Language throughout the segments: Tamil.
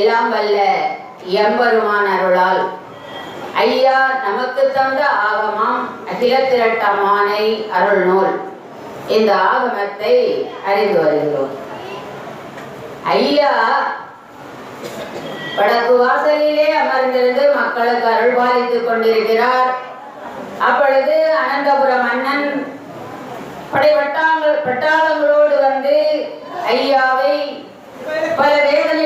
எல்லாம் வல்ல எம்பெருமான் அருளால் ஐயா நமக்கு தந்த ஆகமம் அகில திரட்டமானை அருள் நூல் இந்த ஆகமத்தை அறிந்து வருகிறோம். ஐயா வடக்கு வாசலிலே அமர்ந்திருந்து மக்களுக்கு அருள் பாலித்துக் கொண்டிருக்கிறார். அப்பொழுது அனந்தபுர மன்னன் படைவட்டாங்கள் பட்டாளங்களோடு வந்து ஐயாவை பல வேதனை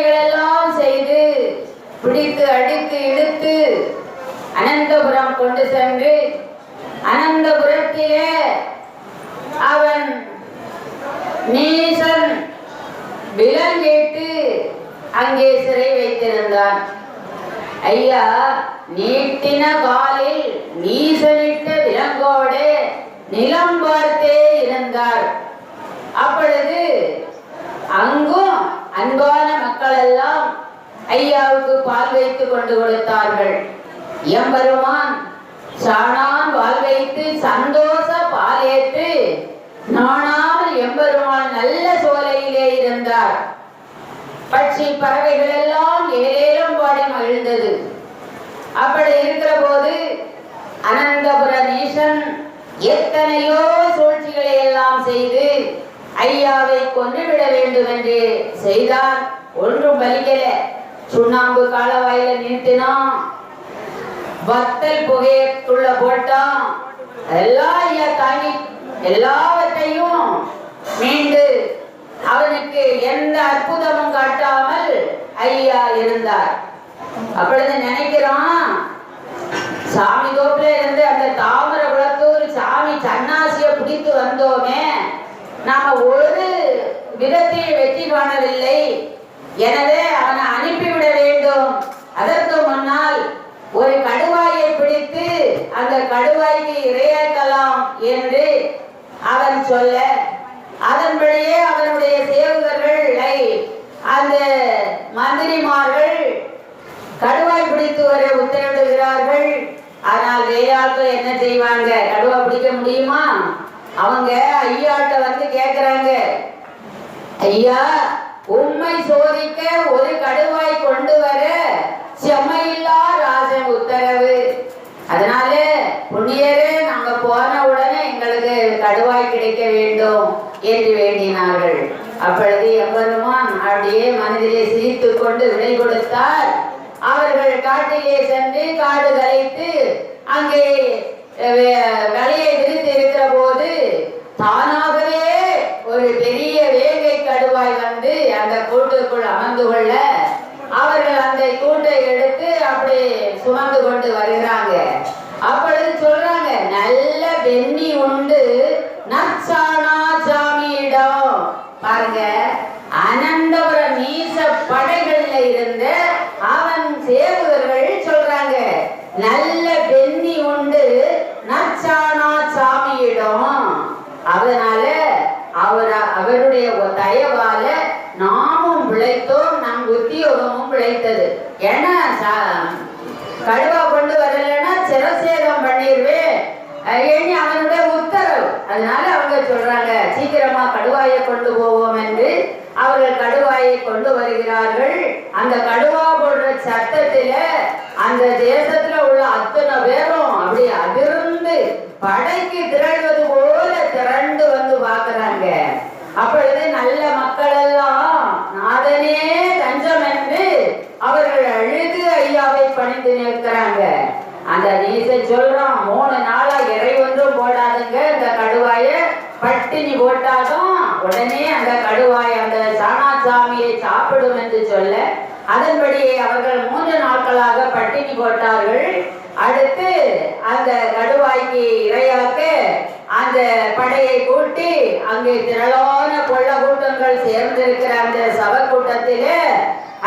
பிடித்து அடித்து இழுத்து அனந்தபுரம் கொண்டு சென்று அனந்தபுரத்திலே அவன் நீசன் விலங்கேட்டு அங்கே சிறை வைத்திருந்தான். ஐயா நீட்டின காலில் நீசனிட்ட விலங்கோடு நிலம் பார்த்தே இருந்தார். அப்பொழுது அங்கும் அன்பான மக்கள் எல்லாம் ஐயாவுக்கு பால் வைத்து கொண்டு கொடுத்தார்கள். எம்பெருமான் சாணான் பால் வைத்து சந்தோஷ பாலேற்று நாணாமல் எம்பெருமான் நல்ல சோலையிலே இருந்தார். பட்சி பறவைகள் எல்லாம் ஏழேலும் பாடி மகிழ்ந்தது. அப்படி இருக்கிற போது அனந்தபுர நீசன் எத்தனையோ சூழ்ச்சிகளை எல்லாம் செய்து ஐயாவை கொன்றுவிட வேண்டும் என்று செய்தான். ஒன்றும் பலிக்கல. சுண்ணாம்பு காலவாயில நிறுத்தினான் வத்தல் புகையத்துள்ள போட்டான் எல்லா ஐயா தாங்கி எல்லாவற்றையும் மீண்டு அவனுக்கு எந்த அற்புதமும் காட்டாமல் ஐயா இருந்தார். அப்பொழுது நினைக்கிறான். சாமி தோப்புல இருந்து அந்த தாமர குளத்தூர் சாமி சன்னாசிய பிடித்து வந்தோமே நாம ஒரு விதத்தையும் வெற்றி காணவில்லை. எனவே அவனை அனுப்பிவிட வேண்டும். அதற்கு முன்னால் ஒரு கடுவாயை பிடித்து அந்த கடுவாய்க்கு இரையாக்கலாம் என்று அவன் சொல்ல அதன்படியே அவனுடைய சேவகர்களை அந்த மந்திரிமார்கள் கடுவாய் பிடித்து வர உத்தரவிடுகிறார்கள். ஆனால் வேயாட்கள் என்ன செய்வாங்க? கடுவா பிடிக்க முடியுமா? அவங்க ஐயாட்ட வந்து கேட்கிறாங்க ஐயா உண்மை சோதிக்க ஒரு கடுவாய் கொண்டு வர செம்மையில்லா ராஜன் உத்தரவு. அதனால புண்ணியரே நாங்க போன உடனே எங்களுக்கு கடுவாய் கிடைக்க வேண்டும் என்று வேண்டினார்கள். அப்பொழுது எம்பெருமான் அப்படியே மனதிலே சிரித்து கொண்டு விடை கொடுத்தார். அவர்கள் காட்டிலே சென்று காடு கலைத்து அங்கே விலையை வலையை விரித்து இருக்கிற போது தானாகவே ஒரு பெரிய அந்த கூட்டுக்குள் அமர்ந்து கொள்ள அவர்கள் அந்த கூட்டை எடுத்து அப்படி சுமந்து கொண்டு வருகிறாங்க. அப்பொழுது சொல்றாங்க நல்ல வெண்ணி உண்டு. நற்சானா சாமியிடம். பாருங்க அனந்தபுர நீச படைகள்ல இருந்த அவன் சேவகர்கள் சொல்றாங்க நல்ல வெண்ணி உண்டு. நச்சானா சாமியிடம். அதனால அவர் அவருடைய தயவால நாமும் பிழைத்தோம் நம் உத்தியோகமும் பிழைத்தது ஏன்னா சா- கழுவா கொண்டு வரலன்னா சிரசேதம் பண்ணிடுவேன். ஏனி அவனுடைய உத்தரவு? அதனால அவங்க சொல்றாங்க சீக்கிரமா கடுவாயை கொண்டு போவோம் என்று. அவர்கள் கடுவாயை கொண்டு வருகிறார்கள். அந்த கடுவா போடுற சட்டத்தில அந்த தேசத்துல உள்ள அத்தனை பேரும் அப்படி அதிர்ந்து பட திரள்வது போல திரண்டு வந்து பார்க்கறாங்க அப்பொழுது நல்ல மக்கள் எல்லாம் நாதனே தஞ்சம் என்று அவர்கள் அழுது ஐயாவை பணிந்து நிற்கிறாங்க இதை நீசன் சொல்றான் மூணு நாளா இறை ஒன்றும் போடாதுங்க. இந்த கடுவாய பட்டினி போட்டாலும் உடனே அந்த கடுவாய் அந்த சாணாசாமியை சாப்பிடும் என்று சொல்ல அதன்படி அவர்கள் மூன்று நாட்களாக பட்டினி போட்டார்கள். அடுத்து அந்த கடுவாய்க்கு இரையாக்க அந்த படையை கூட்டி அங்கே திரளான கொள்ள கூட்டங்கள் சேர்ந்திருக்கிற அந்த சபை கூட்டத்திலே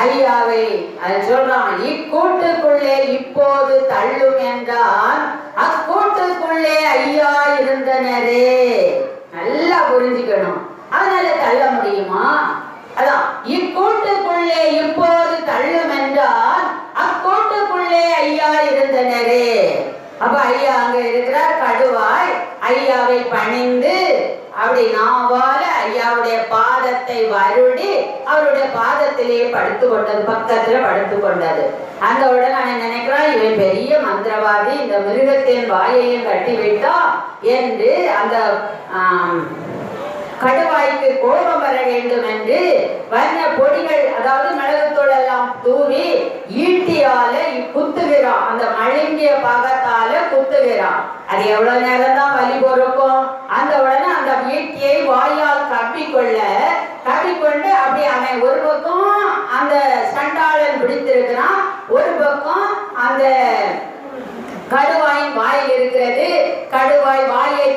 ஐயாவை அது சொல்றான் இக்கூட்டுக்குள்ளே இப்போது தள்ளும் என்றான் அக்கூட்டுக்குள்ளே ஐயா இருந்தனரே. நல்லா புரிஞ்சுக்கணும். அதனால தள்ள முடியுமா? அதான் இக்கூட்டுக்குள்ளே இப்போது தள்ளும் என்றால் அக்கூட்டுக்குள்ளே ஐயா இருந்தனரே. அப்ப ஐயா அங்க இருக்கிறார் கடுவாய் ஐயாவை பணிந்து அப்படி நாவால ஐயாவுடைய பாதத்தை வருடி அவருடைய பாதத்திலே படுத்து கொண்டது பக்கத்துல படுத்து கொண்டது. அந்த உடனே நினைக்கிறான்? இவன் பெரிய மந்திரவாதி இந்த மிருகத்தின் வாயையும் கட்டிவிட்டாள் என்று அந்த கடுவாய்க்கு கோபம் வர வேண்டும் என்று வர்ண பொடி அதாவது மிளகுத்தூள் எல்லாம் தூவி ஈட்டியால குத்துகிறான் அந்த மழுங்கிய பாகத்தால குத்துகிறான் அது எவ்வளவு நேரம் தான் வலி பொறுக்கும்? அந்த உடனே அந்த வீட்டியை வாயால் கப்பிக்கொள்ள கப்பிக்கொண்டு அப்படி அவன் ஒரு பக்கம் அந்த சண்டாளன் பிடித்திருக்கிறான் ஒரு பக்கம் அந்த கடுவாயின் வாயில் இருக்கிறது. கடுவாய் வாயை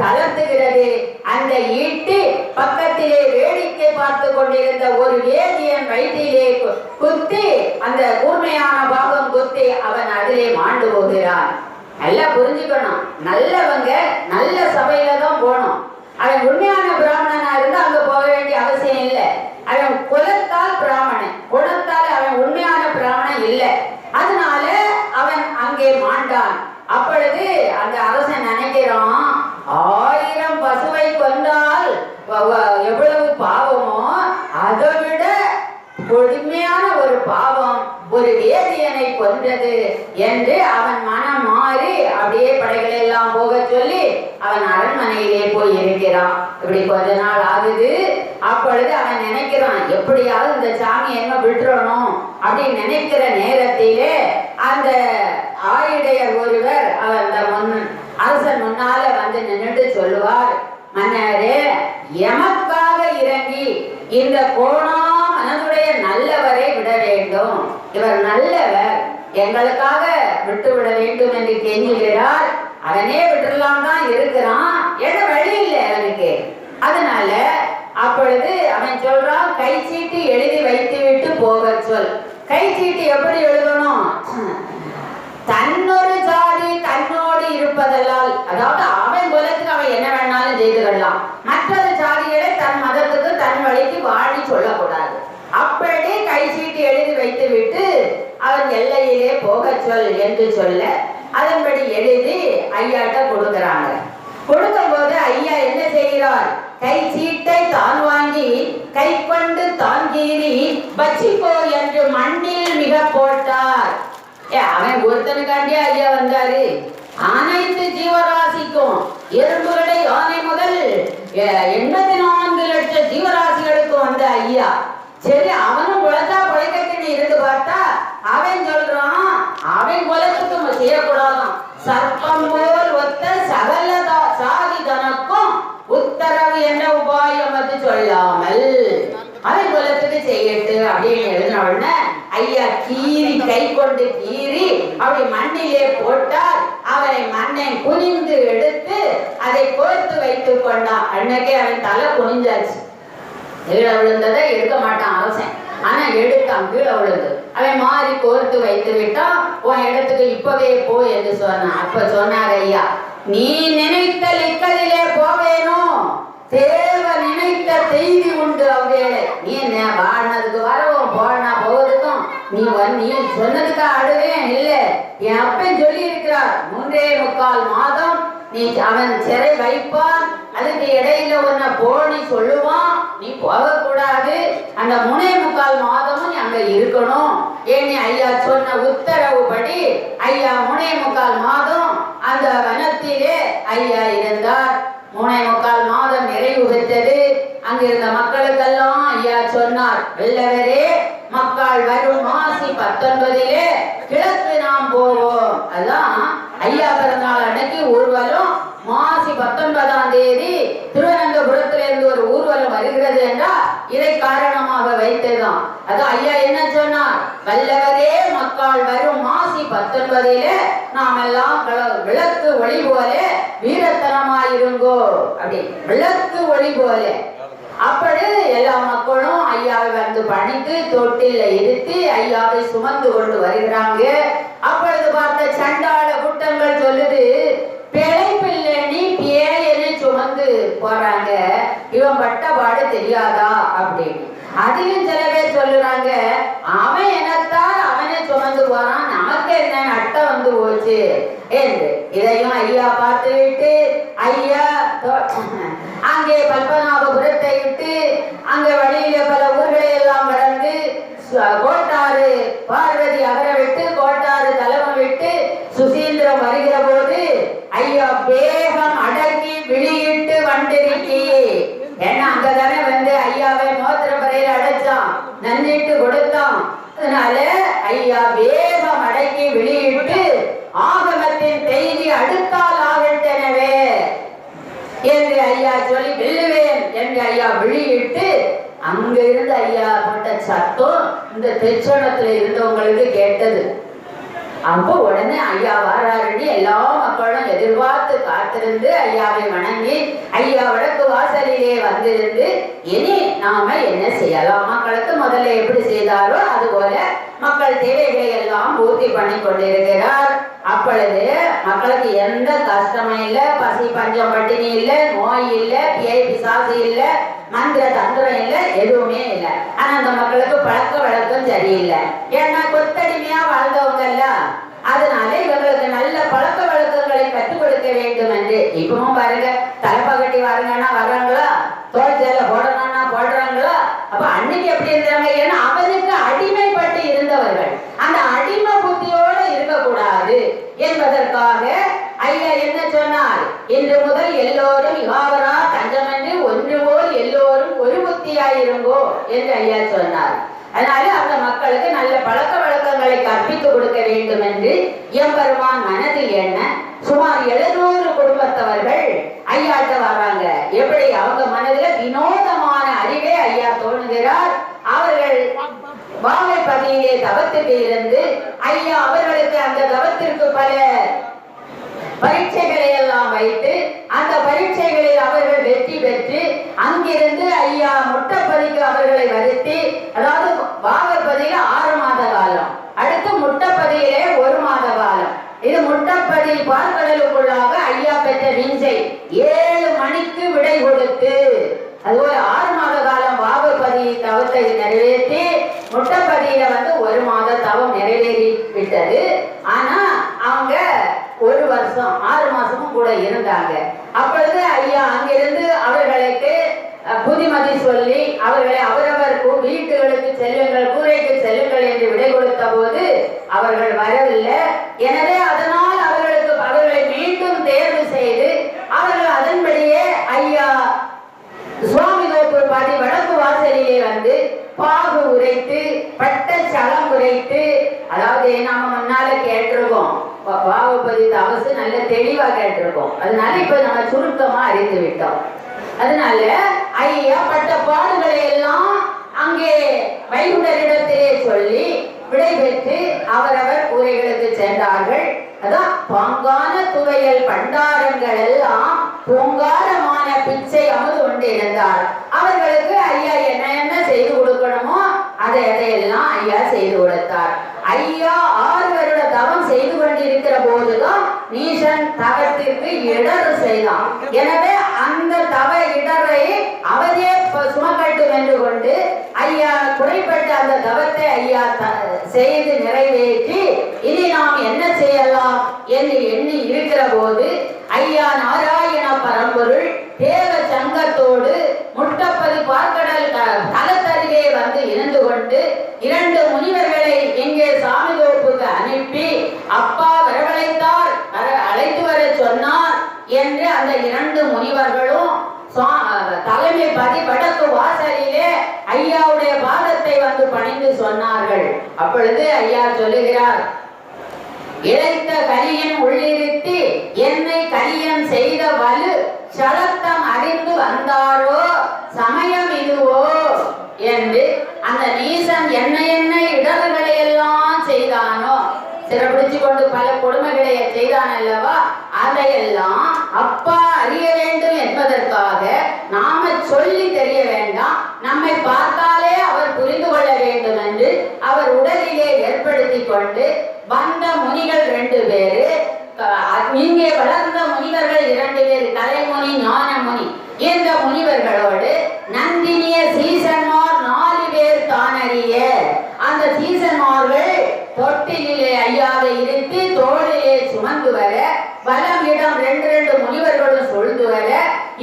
தளர்த்துகிறது. அந்த ஈட்டு பக்கத்திலே வேடிக்கை பார்த்து கொண்டிருந்த ஒரு வேதியன் வயிற்றிலே கு- குத்தி அந்த கூர்மையான பாகம் குத்தி அவன் அதிலே மாண்டு போகிறான். நல்லா புரிஞ்சுக்கணும். நல்லவங்க நல்ல சபையில தான் போனோம் அவன் உண்மையான பிராமண இருந்தா அங்க போக வேண்டிய அவசியம் இல்லை அவன் குலத்தால் பிராமணன் குணத்தால் அவன் உண்மையான பிராமணன் இல்லை அதனால அவன் அங்கே மாண்டான் அப்பொழுது அந்த அரசன் நினைக்கிறான் ஆயிரம் பசுவை கொண்டால் எவ்வளவு பாவமோ அதை விட கொடுமையான ஒரு பாவம் ஒரு வேதியனை கொன்றது என்று அவன் மனம் மாறி அப்படியே படைகளை எல்லாம் போக சொல்லி அவன் அரண்மனையிலே போய் இருக்கிறான். இப்படி கொஞ்ச நாள் ஆகுது. அப்பொழுது அவன் நினைக்கிறான் எப்படியாவது இந்த சாமி என்ன விட்டுறணும் அப்படின்னு நினைக்கிற நேரத்திலே அந்த ஆயுடையர் ஒருவர் அவன் அந்த முன் அரசன் முன்னால வந்து நின்றுட்டு சொல்லுவார் மன்னரே எமக்காக இறங்கி இந்த கோணா மனதுடைய நல்லவரை விட வேண்டும். இவர் நல்லவர். எங்களுக்காக விட்டு விட வேண்டும் என்று கெஞ்சுகிறார் அவனே விட்டுலாம் தான் இருக்கிறான். என்ன வழி இல்லை அவனுக்கு? அதனால அப்பொழுது அவன் சொல்றான் கை சீட்டு எழுதி வைத்து விட்டு போக சொல். கை சீட்டு எப்படி எழுதணும்? தன்னொரு ஜாதி இருப்பதெல்லாம் அதாவது அவன் குலத்துக்கு அவன் என்ன வேணாலும் செய்து கொள்ளலாம் மற்ற ஜாதிகளை தன் மதத்துக்கு தன் வழிக்கு வாழி சொல்லக்கூடாது. அப்படி கை சீட்டு எழுதி வைத்து விட்டு அவன் எல்லையிலே போக சொல் என்று சொல்ல அதன்படி எழுதி ஐயாட்ட கொடுக்கும் போது ஐயா என்ன செய்கிறார் கை சீட்டை தான் வாங்கி கை கொண்டு தான் கீறி பச்சிப்போ என்று மண்ணில் மிக போட்டார். ஏ அவன் ஒருத்தனுக்காண்டியே ஐயா வந்தாரு. அனைத்து ஜீவராசிக்கும் எறும்புகளை யானை முதல் எண்பத்தி நான்கு லட்சம் ஜீவராசிகளுக்கும் வந்த ஐயா. சரி அவன் குலத்தா குலைக்கட்டுன்னு இருந்து பார்த்தா அவன் சொல்றான் அவன் குலத்துக்கு செய்யக்கூடாதான் சர்ப்பம் போல் ஒத்த சகல தா- சாதி தனக்கும் உத்தரவு என்ற உபாயம் அது சொல்லாமல் அவன் குலத்துக்கு செய்யட்டு அப்படின்னு எழுதின உடனே ஐயா கீறி கை கொண்டு கீறி அப்படி மண்ணிலே போட்டால் அவனை மண்ணை குனிந்து எடுத்து அதை கோர்த்து வைத்துக் கொண்டான் அன்னைக்கே அவன் தலை குனிஞ்சாச்சு கீழே விழுந்ததை எடுக்க மாட்டான் அரசன். ஆனா எடுத்தான் கீழே விழுந்து. அவன் மாறி கோர்த்து வைத்து விட்டான். உன் இடத்துக்கு இப்பவே போ என்று சொன்னான். அப்ப சொன்னார் ஐயா நீ நினைத்த லிக்கலிலே போவேணும் தேவ நினைத்த செய்தி உண்டு அவ்வேளை நீ என்ன வாழ்னதுக்கு வரவும் போனா போவதுக்கும்? நீ நீ சொன்னதுக்கு அடுவேன் இல்ல. என் அப்பன் சொல்லி இருக்கிறார் மூன்றே முக்கால் மாதம் நீ அவன் சிறை வைப்பான். அதுக்கு இடையில உன்னை போனி சொல்லுவான். நீ போகக்கூடாது. அந்த முனை முக்கால் மாதமும் நீ அங்க இருக்கணும். ஏன்னு ஐயா சொன்ன உத்தரவுப்படி ஐயா முனை முக்கால் மாதம் அந்த வனத்திலே ஐயா இருந்தார். முனை முக்கால் மாதம் நிறைவு பெற்றது அங்கிருந்த மக்களுக்கெல்லாம் ஐயா சொன்னார் வெள்ளவரே மக்கள் வரும் மாசி பத்தொன்பதில் கிழக்கு நாம் போவோம் அதான் ஐயா பிறந்தநாள் அன்னைக்கு ஊர்வலம் மாசி பத்தொன்பதாம் தேதி திருவனந்தபுரத்திலிருந்து ஒரு ஊர்வலம் வருகிறது என்றால் இதை காரணமாக அது ஐயா என்ன சொன்னார்? வல்லவரே மக்கள் வரும் மாசி பத்தொன்பதில நாம் எல்லாம் விளக்கு ஒளி போல வீரத்தனமாயிருங்கோ. அப்படி விளக்கு ஒளி போல அப்படி எல்லா மக்களும் ஐயாவை வந்து பணித்து தொட்டில இருத்தி ஐயாவை சுமந்து கொண்டு வருகிறாங்க. அப்பொழுது பார்த்த சண்டாள கூட்டங்கள் சொல்லுது பிழைப்பில்லை நீ பேயனை சுமந்து போறாங்க. இவன் பட்ட பாடு தெரியாதா? அப்படின்னு. அதையும் சில பேர் சொல்லுறாங்க அவன் என்னத்தான் அவனே சுமந்து போறான் நமக்கு என்ன அட்டை வந்து போச்சு? என்று. இதையும் ஐயா பார்த்து விட்டு ஐயா அங்கே பத்மநாபபுரத்தை விட்டு அங்க வழியில பல ஊர்களை எல்லாம் கடந்து கோட்டாறு பார்வதியாக அகர விட்டு கோட்டாறு தலைவம் விட்டு சுசீந்திரம் வருகிற போது ஐயா வேகம் அடக்கி விழியிட்டு வண்டிருக்கி ஏன்னா அங்கதானே வந்து ஐயாவை மோத்திர பறையில அடைச்சான் நன்னிட்டு கொடுத்தான் அதனால ஐயா வேகம் அடக்கி விழியிட்டு ஆகமத்தின் செய்தி அடுத்தால் ஆகட்டனவே என்று ஐயா சொல்லி வெல்லுவேன் என்று ஐயா விழியிட்டு அங்க இருந்து ஐயா போட்ட சத்தம் இந்த தெச்சோணத்துல இருந்தவங்களுக்கு கேட்டது. அப்போ உடனே ஐயா வாராருன்னு எல்லா மக்களும் எதிர்பார்த்து காத்திருந்து ஐயாவை வணங்கி ஐயா வடக்கு வாசலிலே வந்திருந்து இனி நாம என்ன செய்யலாம்? மக்களுக்கு முதல்ல எப்படி செய்தாரோ அது போல மக்கள் தேவைகளை எல்லாம் பூர்த்தி பண்ணி கொண்டிருக்கிறார். அப்பொழுது மக்களுக்கு எந்த கஷ்டமும் இல்லை பசி பஞ்சம் பட்டினி இல்லை நோய் இல்லை பிஐ பிசாசு இல்லை மந்திர தந்திரம் இல்லை எதுவுமே இல்லை. ஆனா அந்த மக்களுக்கு பழக்க வழக்கம் சரியில்லை. ஏன்னா கொத்தடிமையா வாழ்ந்தவங்க எல்லாம் அதனால இவங்களுக்கு நல்ல பழக்க வழக்கங்களை கற்றுக் கொடுக்க வேண்டும் என்று. இப்பவும் பாருங்க தலைப்பகட்டி வாருங்கன்னா வர்றாங்களா? தோட்டத்தில போடணும்னா போடுறாங்களா? அப்ப அன்னைக்கு எப்படி இருந்தாங்க ஏன்னா அவனுக்கு அடிமைப்பட்டு இருந்தவர்கள். அந்த அடிமை புத்தியோட இருக்கக்கூடாது என்பதற்காக ஐயா என்ன சொன்னார்? இன்று முதல் எல்லோரும் இவாவரா தஞ்சமென்று ஒன்று போல் எல்லோரும் ஒரு புத்தியாயிருங்கோ என்று ஐயா சொன்னார். அதனால அந்த மக்களுக்கு வழக்கங்களை கற்பித்து கொடுக்க வேண்டும் என்று எம்பெருமான் மனதில் எண்ண சுமார் எழுநூறு குடும்பத்தவர்கள் ஐயாட்ட வர்றாங்க. எப்படி? அவங்க மனதில் வினோதமான அறிவே ஐயா தோணுகிறார் அவர்கள் வாழை வாழைப்பதியிலே தவத்துக்கு இருந்து ஐயா அவர்களுக்கு அந்த தவத்திற்கு பல பரீட்சைகளை எல்லாம் வைத்து அந்த பரீட்சைகளில் அவர்கள் வெற்றி பெற்று அங்கிருந்து ஐயா முட்டப்பதிக்கு அவர்களை வருத்தி அதாவது வாகப்பதியில ஆறு மாத காலம் அடுத்து முட்டப்பதியிலே ஒரு மாத காலம் இது முட்டப்பதி பார்க்கடலுக்குள்ளாக ஐயா பெற்ற விஞ்சை ஏழு மணிக்கு விடை கொடுத்து அதுபோல ஆறு மாத காலம் வாகுபதி தவத்தை நிறைவேற்றி முட்டப்பதியில வந்து ஒரு மாத தவம் நிறைவேறி விட்டது. ஆனா அவங்க ஒரு வருஷம் ஆறு மாசமும் கூட இருந்தாங்க. அப்பொழுது ஐயா அங்கிருந்து அவர்களுக்கு புதிமதி சொல்லி அவர்களை அவரவர் கு- வீட்டுகளுக்கு செல்லுங்கள் கூரைக்கு செல்லுங்கள் என்று விடை கொடுத்த போது அவர்கள் வரவில்லை எனவே அதனால் அவர்களுக்கு அவர்களை மீண்டும் தேர்வு செய்து அவர்கள் அதன்படியே ஐயா சுவாமி தோப்பு பாட்டி வடக்கு வாசலிலே வந்து பாகு உரைத்து பட்ட சலம் உரைத்து அதாவது நாம முன்னால கேட்டிருக்கோம் பா- பாகுபதி தவசு நல்ல தெளிவா கேட்டிருக்கோம் அதனால இப்ப நம்ம சுருக்கமா அறிந்து விட்டோம் அதனால ஐயா பட்ட பாடுகளை எல்லாம் அங்கே வைகுண்டரிடத்திலே சொல்லி விடைபெற்று அவரவர் சேர்ந்தார்கள். அதான் பாங்கான துவையல் பண்டாரங்கள் எல்லாம் பொங்காரமான பிச்சை அமுது கொண்டு இருந்தார். அவர்களுக்கு ஐயா என்ன என்ன செய்து கொடுக்கணுமோ அதை அதையெல்லாம் ஐயா செய்து கொடுத்தார். ஐயா ஆறு வருட தவம் செய்து கொண்டிருக்கிற போதுதான் நீசன் தவத்திற்கு இடறு செய்தான். எனவே அந்த தவ இடரை அவரே ப- சுமக்கட்டும் என்று கொண்டு ஐயா குறைப்பட்ட அந்த தவத்தை ஐயா செய்து நிறைவேற்றி இனி நாம் என்ன செய்யலாம் என்று எண்ணி இருக்கிற போது ஐயா நாராயண பரம்பொருள் தேவ சங்கத்தோடு முட்டப்பது பார்க்கடல் தலத்தருகே வந்து இருந்து கொண்டு இரண்டு முனிவர்கள் அனுப்பி அப்பா வரவழைத்தார் அழைத்து வர சொன்னார் என்று அந்த இரண்டு முனிவர்களும் தலைமை பதி வடக்கு வாசலிலே ஐயாவுடைய பாதத்தை வந்து பணிந்து சொன்னார்கள். அப்பொழுது ஐயா சொல்லுகிறார் இழைத்த கரியன் உள்ளிருத்தி என்னை கரியன் செய்த வலு சலத்தம் அறிந்து வந்தாரோ? சமயம் இதுவோ? என்று அந்த நீசன் என்ன என்ன இடர்களை செய்தான் அல்லவா அதையெல்லாம் அப்பா அறிய வேண்டும் என்பதற்காக நாம சொல்லி தெரிய வேண்டாம். நம்மை பார்த்தாலே அவர் புரிந்து கொள்ள வேண்டும் என்று அவர் உடலிலே ஏற்படுத்தி கொண்டு வந்த முனிகள் ரெண்டு பேரு இங்கே வளர்ந்த முனிவர்கள் இரண்டு பேர் கலைமுனி ஞானமுனி. இந்த முனிவர்களோடு நந்தினிய சீசன்மார் நாலு பேர் தானறிய. அந்த சீசன்மார்கள் தொட்டிலே ஐயா சொல்லுவர. வர வலம் இடம் ரெண்டு ரெண்டு முனிவர்களும் சொல்லுவர.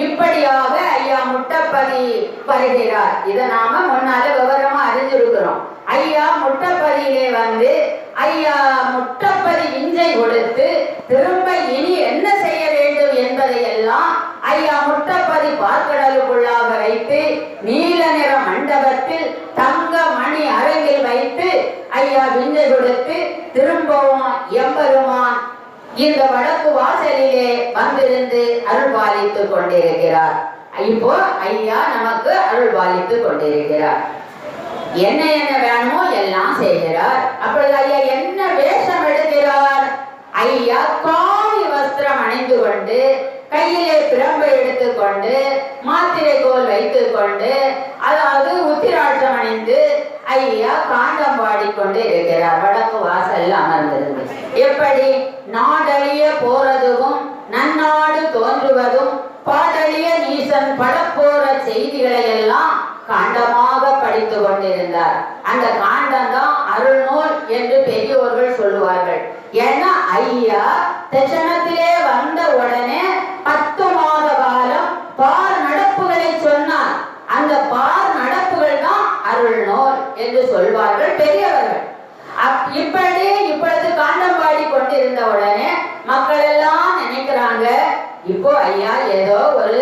இப்படியாக ஐயா முட்டப்பதி வருகிறார். இதை நாம முன்னால விவரமா அறிஞ்சிருக்கிறோம். ஐயா முட்டப்பதியிலே வந்து ஐயா முட்டப்பதி விஞ்சை கொடுத்து திரும்ப இனி என்ன செய்ய வேண்டும் என்பதை எல்லாம் ஐயா முட்டப்பதி பார்க்கடலுக்குள்ளாக வைத்து நீல நிற மண்டபத்தில் தங்க மணி அரங்கில் வைத்து ஐயா விஞ்சை கொடுத்து திரும்பவும் எம்பெருமான் இந்த வடக்கு வாசலிலே வந்திருந்து அருள் அருள்பாலித்துக் கொண்டிருக்கிறார். இப்போ ஐயா நமக்கு அருள் அருள்பாலித்துக் கொண்டிருக்கிறார். என்ன என்ன வேணுமோ எல்லாம் செய்கிறார். அப்பொழுது ஐயா என்ன வேஷம் எடுக்கிறார்? ஐயா காவி வஸ்திரம் அணிந்து கொண்டு கையிலே பிரம்பை எடுத்துக்கொண்டு மாத்திரை கோல் வைத்துக் கொண்டு அதாவது உத்திராட்சம் அணிந்து ஐயா காண்டம் பாடிக்கொண்டு இருக்கிறார். வடக்கு வாசல்ல அமர்ந்திருந்து. எப்படி? நாடழிய போறதும் நன்னாடு தோன்றுவதும் பாடலிய நீசன் படப்போற செய்திகளை எல்லாம் காண்டமாக படித்து கொண்டிருந்தார். அந்த காண்டம் தான் அருள்நூல் என்று பெரியோர்கள் சொல்லுவார்கள். ஏன்னா ஐயா தட்சணத்திலே வந்த உடனே பத்து மாத காலம் பார் நடப்புகளை சொன்னார் அந்த பார் நடப்புகள் தான் அருள்நூல் என்று சொல்வார்கள் பெரியவர்கள். இப்படி இப்பொழுது காண்டம் பாடி கொண்டிருந்த உடனே மக்கள் எல்லாம் நினைக்கிறாங்க இப்போ ஐயா ஏதோ ஒரு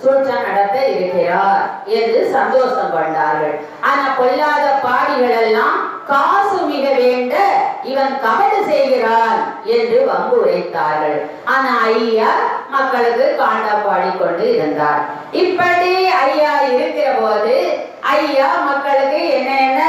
சூழ்ச்சம் நடத்த இருக்கிறார் என்று சந்தோஷம் கொண்டார்கள். ஆனா பொல்லாத பாடிகள் எல்லாம் காசு மிக வேண்ட இவன் கபடு செய்கிறான் என்று வம்பு உரைத்தார்கள். ஆனா ஐயா மக்களுக்கு காண்டம் பாடிக்கொண்டு இருந்தார். இப்படி ஐயா இருக்கிற போது ஐயா மக்களுக்கு என்ன என்ன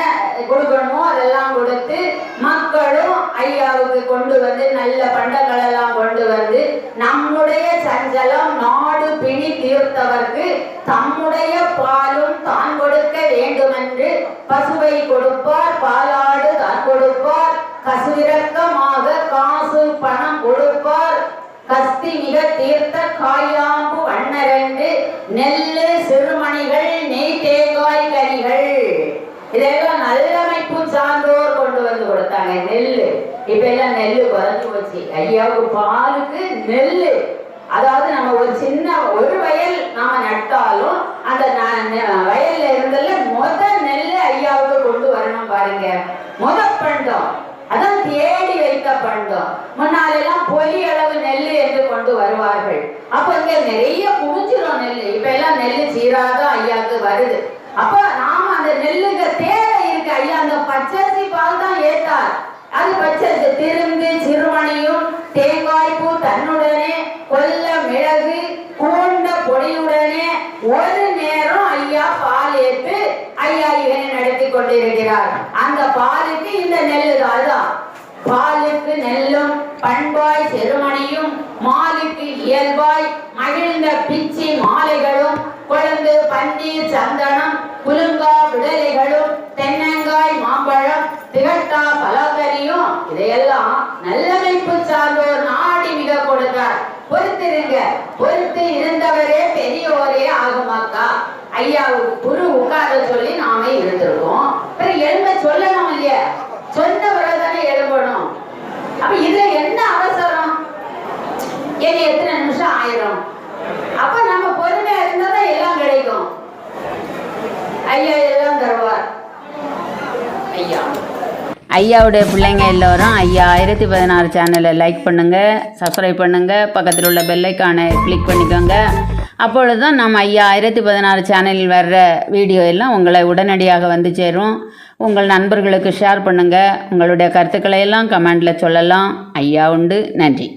கொடுக்கணுமோ அதெல்லாம் கொடுத்து மக்களும் ஐயாவுக்கு கொண்டு வந்து நல்ல பண்டங்கள் எல்லாம் கொண்டு வந்து நம்முடைய சஞ்சலம் நாடு பிணி தீர்த்தவர்க்கு தம்முடைய பாலும் தான் கொடுக்க வேண்டுமென்று பசுவை கொடுப்பார் பாலாடு தான் கொடுப்பார் கசுவிரக்கமாக காசு பணம் கொடுப்பார் கஸ்தி மிக தீர்த்த காயாம்பு வண்ணரண்டு நெல்லு சிறுமணிகள் நெய் தேங்காய் கனிகள் இதெல்லாம் நல்லமைப்பு சார்ந்தோர் கொண்டு வந்து கொடுத்தாங்க நெல்லு இப்ப எல்லாம் நெல்லு குறைஞ்சு போச்சு. ஐயாவுக்கு பாலுக்கு நெல்லு. அதாவது நம்ம ஒரு சின்ன ஒரு வயல் நாம நட்டாலும் அந்த வயல்ல இருந்ததுல முத நெல்லு ஐயாவுக்கு கொண்டு வரணும் பாருங்க. முத பண்டம். அதான் தேடி வைத்த பண்டம். முன்னாலெல்லாம் பொலி அளவு நெல்லு என்று கொண்டு வருவார்கள். அப்ப இங்க நிறைய குமிஞ்சிரும் நெல்லு. இப்ப எல்லாம் நெல்லு சீராதான் ஐயாவுக்கு வருது. அப்ப நாம அந்த நெல்லுங்க தேவை இருக்கு. ஐயா அந்த பச்சரிசி பால் தான் ஏத்தார். அது பச்சரிசி திருந்து சிறுமணியும் தேங்காய் தன்னுடனே கொல்ல மிளகு கூண்ட பொடியுடனே ஒரு நேரம் ஐயா பால் ஏற்று ஐயா இதனை நடத்தி கொண்டிருக்கிறார். அந்த பாலுக்கு இந்த நெல் தான் பாலுக்கு நெல்லும் பண்பாய் செருமணியும் மாலுக்கு இயல்பாய் மகிழ்ந்த பிச்சி மாலைகளும் கொழுந்து பன்னீர் சந்தனம் குலுங்கா விடலைகளும் தென்னங்காய் மாம்பழம் திகட்டா பலகரியும் இதையெல்லாம் நல்லமைப்பு சார்ந்தோர் நாடி மிக கொடுத்தார். பொறுத்திருங்க பொறுத்து இருந்தவரே பெரியோரே ஆகுமாக்கா? ஐயாவுக்கு குரு உட்கார சொல்லி நாம இருந்திருக்கோம். பிறகு எழும்ப சொல்ல இல்லையா சொன்ன பிறகு தானே எழும்பணும் அப்ப இதுல என்ன அவசரம்? இனி எத்தனை நிமிஷம் ஆயிரும்? அப்ப நம்ம பொறுமையா இருந்தா எல்லாம் கிடைக்கும். ஐயா எல்லாம் தருவார். ஐயா. ஐயாவுடைய பிள்ளைங்க எல்லோரும் ஐயா ஆயிரத்தி பதினாறு சேனலை லைக் பண்ணுங்கள் சப்ஸ்கிரைப் பண்ணுங்கள் பக்கத்தில் உள்ள பெல்லைக்கானை கிளிக் பண்ணிக்கோங்க. அப்பொழுது தான் நம்ம ஐயா ஆயிரத்தி பதினாறு சேனலில் வர்ற வீடியோ எல்லாம் உங்களை உடனடியாக வந்து சேரும். உங்கள் நண்பர்களுக்கு ஷேர் பண்ணுங்கள் உங்களுடைய கருத்துக்களை எல்லாம் கமெண்டில் சொல்லலாம். ஐயா உண்டு. நன்றி.